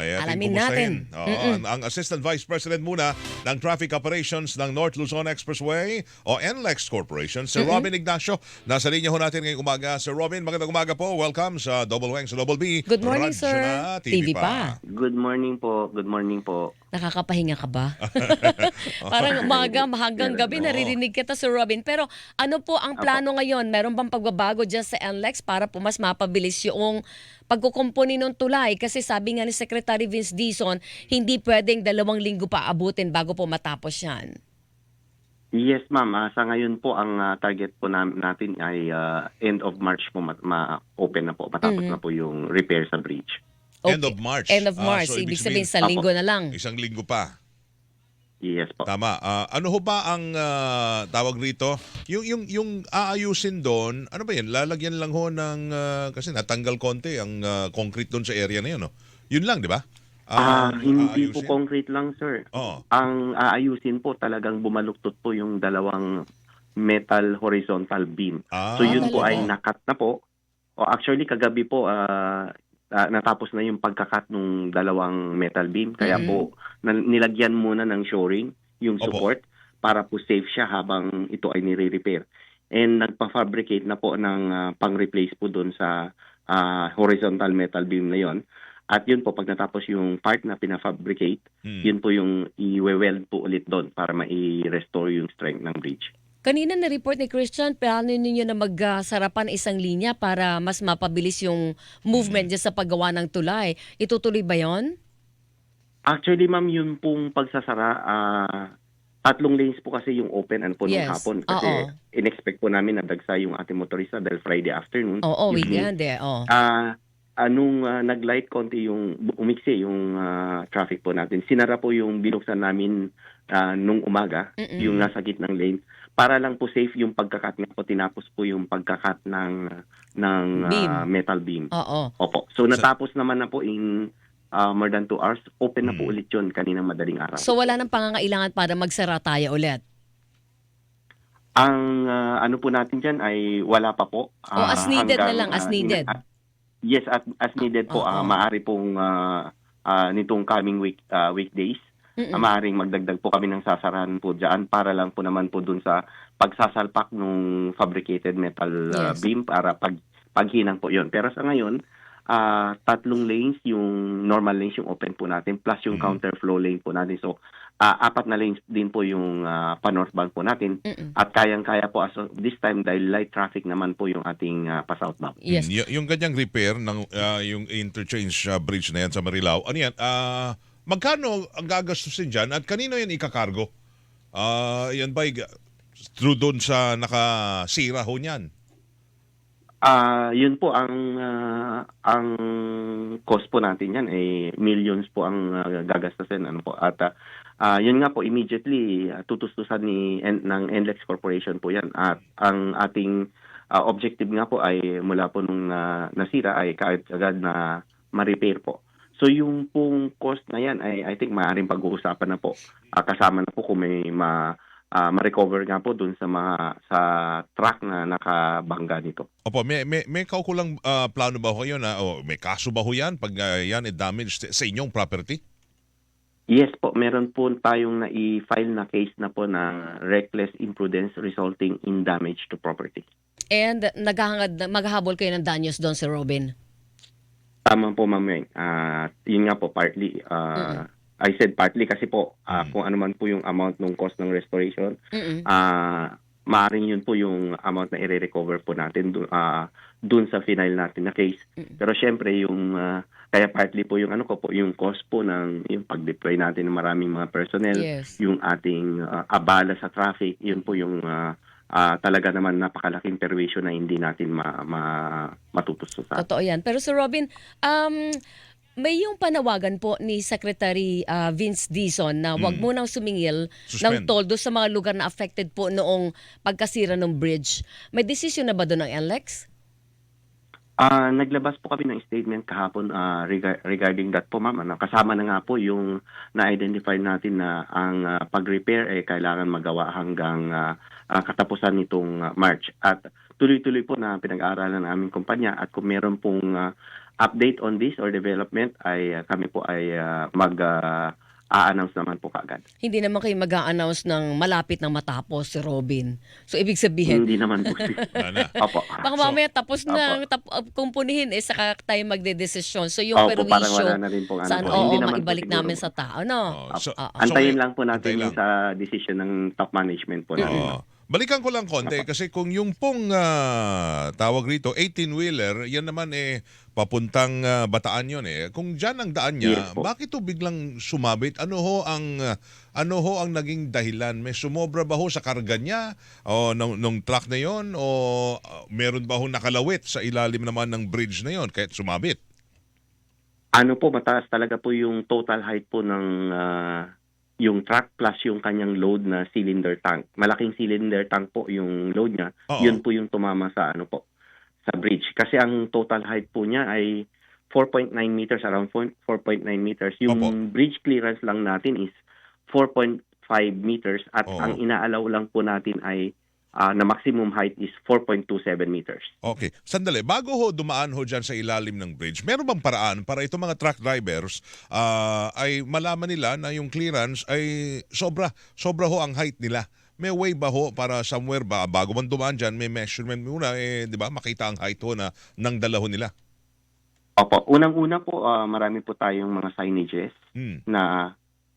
ay Alamin natin. Oo, Mm-mm. ang, ang Assistant Vice President muna ng Traffic Operations ng North Luzon Expressway o NLEX Corporation, si Robin Ignacio. Nasa linya ho natin ngayong umaga. Sir Robin, magandang umaga po. Welcome sa Double Wang sa Double B. Good morning, Radyo sir. TV pa. Good morning po. Good morning po. Nakakapahinga ka ba? Parang umaga hanggang gabi naririnig kita, Sir Robin. Pero ano po ang plano ngayon? Meron bang pagbabago dyan sa NLEX para po mas mapabilis yung pagkukumpuni ng tulay? Kasi sabi nga ni Secretary Vince Dizon, hindi pwedeng dalawang linggo pa abutin bago po matapos yan. Yes, ma'am. Ah, sa ngayon po, ang ah, target po nam- natin ay ah, end of March po ma- ma-open na po. Matapos Mhm. na po yung repair sa bridge. End of March. End of Ah, March. so ibig ibig sabihin, sabihin, sa linggo na lang. Isang linggo pa. Yes po. Tama. Ah, ano ho ba ang ah, tawag rito? Yung yung yung aayusin doon, ano ba 'yan? Lalagyan lang ho ng ah, kasi natanggal konti ang ah, concrete doon sa area na 'yon, no? Yun lang, di ba? Ah, ang hindi po aayusin? concrete lang, sir. Oo. Ang aayusin po talagang bumaluktot po yung dalawang metal horizontal beam. Ah, so yun po talaga? ay nakat na po. O actually kagabi po ah, ah, natapos na yung pagkakat ng dalawang metal beam. Kaya Mhm. po na- nilagyan muna ng shoring yung Opo. support para po safe siya habang ito ay nire-repair. And nagpa-fabricate na po ng ah, pang-replace po doon sa ah, horizontal metal beam na yon. At yun po, pag natapos yung part na pina-fabricate, Hmm. yun po yung i-weld po ulit doon para ma-restore yung strength ng bridge. Kanina na-report ni Christian, plano ninyo na magsarapan isang linya para mas mapabilis yung movement dyan sa paggawa ng tulay. Itutuloy ba yon? Actually, ma'am, yun pong pagsasara, ah, tatlong lanes po kasi yung open and po nung Yes. hapon. Kasi Oo. in-expect po namin na dagsa yung ating motorista dahil Friday afternoon. Oo, evening. weekend eh. Oo. Ah, anong ah, nag-light konti yung umiksi yung ah, traffic po natin. Sinara po yung binuksan namin ah, nung umaga, Mm-mm. yung nasa gitnang lane para lang po safe yung pagkakat nga po tinapos po yung pagkakat ng ng Beam. ah, metal beam. Oo. Opo. So natapos naman na po in ah, more than two hours. Open na po Mm. ulit yun kaninang madaling araw. So wala nang pangangailangan para magsara tayo ulit. Ang ah, ano po natin dyan ay wala pa po. O, as needed na lang, as needed. ina- yes, at, as needed po. Oo. ah, maaari pong ah, ah, nitong coming week ah, weekdays, Mm-mm. ah, maaaring magdagdag po kami ng sasarahan po dyan para lang po naman po dun sa pagsasalpak ng fabricated metal ah, Yes. beam para pag paghinang po yon. Pero sa ngayon, ah, tatlong lanes, yung normal lanes yung open po natin plus yung Mhm. counterflow lane po natin. So, ah, apat na lanes din po yung ah, pa-northbound po natin. Mm-mm. At kayang-kaya po as of this time dahil light traffic naman po yung ating uh, pa-southbound. Yes. Y- yung ganyang repair ng ah, yung interchange ah, bridge na yan sa Marilao, ano yan? Ah, magkano ang gagastusin dyan at kanino yan ikakargo? Ah, yan ba through doon sa nakasira ho niyan? Ah, yun po ang ah, ang cost po natin yan eh millions po ang uh, gagastasin ano po at ah, ah, yun nga po immediately ah, tutustusan ni N- ng NLEX Corporation po yan at ang ating ah, objective nga po ay mula po nung ah, nasira ay kahit agad na ma-repair po. So yung pong cost na yan ay I think maaaring pag-uusapan na po. Ah, kasama na po kung may ma ah, ma-recover nga po dun sa mga sa truck na nakabangga nito. Opo, may, may, may kaukulang ah, plano ba ho kayo na, o may kaso ba ho yan pag ah, yan ay damaged sa inyong property? Yes po, meron po tayong na-file na case na po na reckless imprudence resulting in damage to property. And naghahangad, maghahabol kayo ng danyos doon, Sir Robin. Tama po, Ma'am. Ah, yun nga po, partly. ah, I said partly kasi po, ah, Mm. kung ano man po yung amount ng cost ng restoration, Mm-mm. ah maaaring yun po yung amount na i-recover po natin dun, ah, dun sa final natin na case. Mm. Pero syempre, yung, ah, kaya partly po yung ano ko po, yung cost po ng yung pag-deploy natin ng maraming mga personnel, Yes. yung ating uh, abala sa traffic, yun po yung uh, uh, talaga naman napakalaking perwisyo na hindi natin ma, ma, matutustusan. Totoo yan. Pero Sir Robin, um, may yung panawagan po ni Secretary ah, Vince Dizon na wag Mm. mo nang sumingil ng Suspend. toldo sa mga lugar na affected po noong pagkasira ng bridge. May desisyon na ba doon ng NLEX? Ah, naglabas po kami ng statement kahapon ah, rega- regarding that po, ma'am. Ano, kasama na nga po yung na-identify natin na ang ah, pag-repair ay kailangan magawa hanggang ah, ah, katapusan nitong ah, March. At tuloy-tuloy po na pinag-aaralan ng aming kumpanya at kung meron pong ah, update on this or development ay ah, kami po ay ah, mag ah, a-announce naman po kaagad. Hindi naman kayo mag announce ng malapit na matapos si Robin. So, ibig sabihin, Hindi naman po. Opo. baka mamaya tapos na tap, uh, kumpunihin, eh, saka tayo magde-desisyon. So, yung Opo, parang perwisyo, wala na rin po. saan, po. oo, Hindi naman po maibalik siguro. namin sa tao, no? Oh, so- Oo. Antayin So, lang po natin yung lang. sa decision ng top management po natin. Oo. Balikan ko lang konti kasi kung yung pong ah, tawag rito 18-wheeler, yan naman eh papuntang ah, Bataan yun eh. Kung diyan ang daan niya, Yes po. bakit to biglang sumabit? Ano ho ang ah, ano ho ang naging dahilan? May sumobra ba ho sa karga niya o nung, nung truck na yon o ah, meron ba ho nakalawit sa ilalim naman ng bridge na yon kahit sumabit? Ano po, mataas talaga po yung total height po ng ah, yung truck plus yung kanyang load na cylinder tank. Malaking cylinder tank po yung load niya. Oo. Yun po yung tumama sa ano po, sa bridge. Kasi ang total height po niya ay 4.9 meters, around 4 4.9 meters. Yung Opo. bridge clearance lang natin is 4.5 meters at Oo. ang inaalaw lang po natin ay ah, na maximum height is 4.27 meters. Okay. Sandali, bago ho dumaan ho dyan sa ilalim ng bridge, meron bang paraan para itong mga truck drivers ah, ay malaman nila na yung clearance ay sobra, sobra ho ang height nila? May way ba ho para somewhere ba, bago man dumaan dyan, may measurement muna, eh, di ba, makita ang height ho na nang dala ho nila? Opo, unang-una po ah, marami po tayong mga signages Hmm. na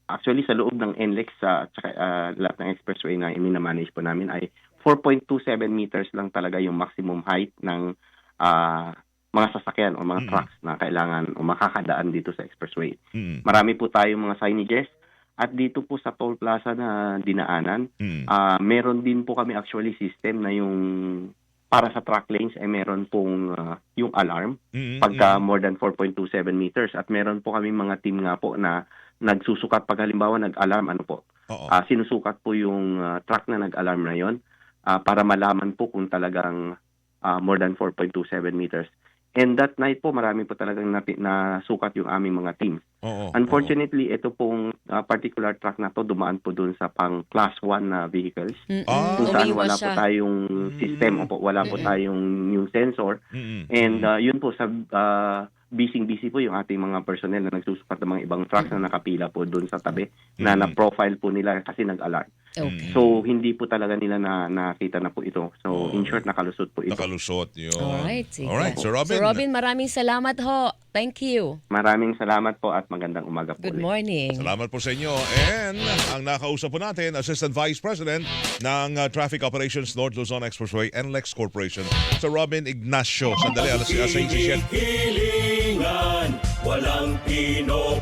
actually sa loob ng NLEX sa at saka, ah, lahat ng expressway na mina-manage po namin ay 4.27 meters lang talaga yung maximum height ng ah, mga sasakyan o mga Mm. trucks na kailangan o makakadaan dito sa expressway. Hmm. Marami po tayong mga signages at dito po sa toll plaza na dinaanan, Hmm. ah, meron din po kami actually system na yung para sa truck lanes ay meron pong ah, yung alarm Hmm. pagka more than 4.27 meters at meron po kami mga team nga po na nagsusukat pag halimbawa nag-alarm ano po Oo. ah, sinusukat po yung ah, truck na nag-alarm na yon ah, para malaman po kung talagang ah, more than 4.27 meters and that night po marami po talagang nasukat yung aming mga team Oo. unfortunately ito pong ah, particular truck na to dumaan po dun sa pang class 1 na vehicles Mm-mm. Kung saan wala po tayong Mm. system opo wala po tayong yung sensor Hmm. And uh, yun po sa uh, busy-busy po yung ating mga personnel na nagsusukat ng mga ibang trucks na nakapila po doon sa tabi na Mm. na-profile po nila kasi nag-alarm. Okay. So hindi po talaga nila na nakita na po ito. So Oh. in short nakalusot po ito. Nakalusot yun. Alright, sige. Alright, Sir Robin. Sir Robin, maraming salamat ho. Thank you. Maraming salamat po at magandang umaga po. Good ulit. morning. Salamat po sa inyo. And ang nakausap po natin, Assistant Vice President ng uh, Traffic Operations North Luzon Expressway NLEX Corporation, Sir Robin Ignacio. Sandali, alas 6 Hilingan, walang Pinoy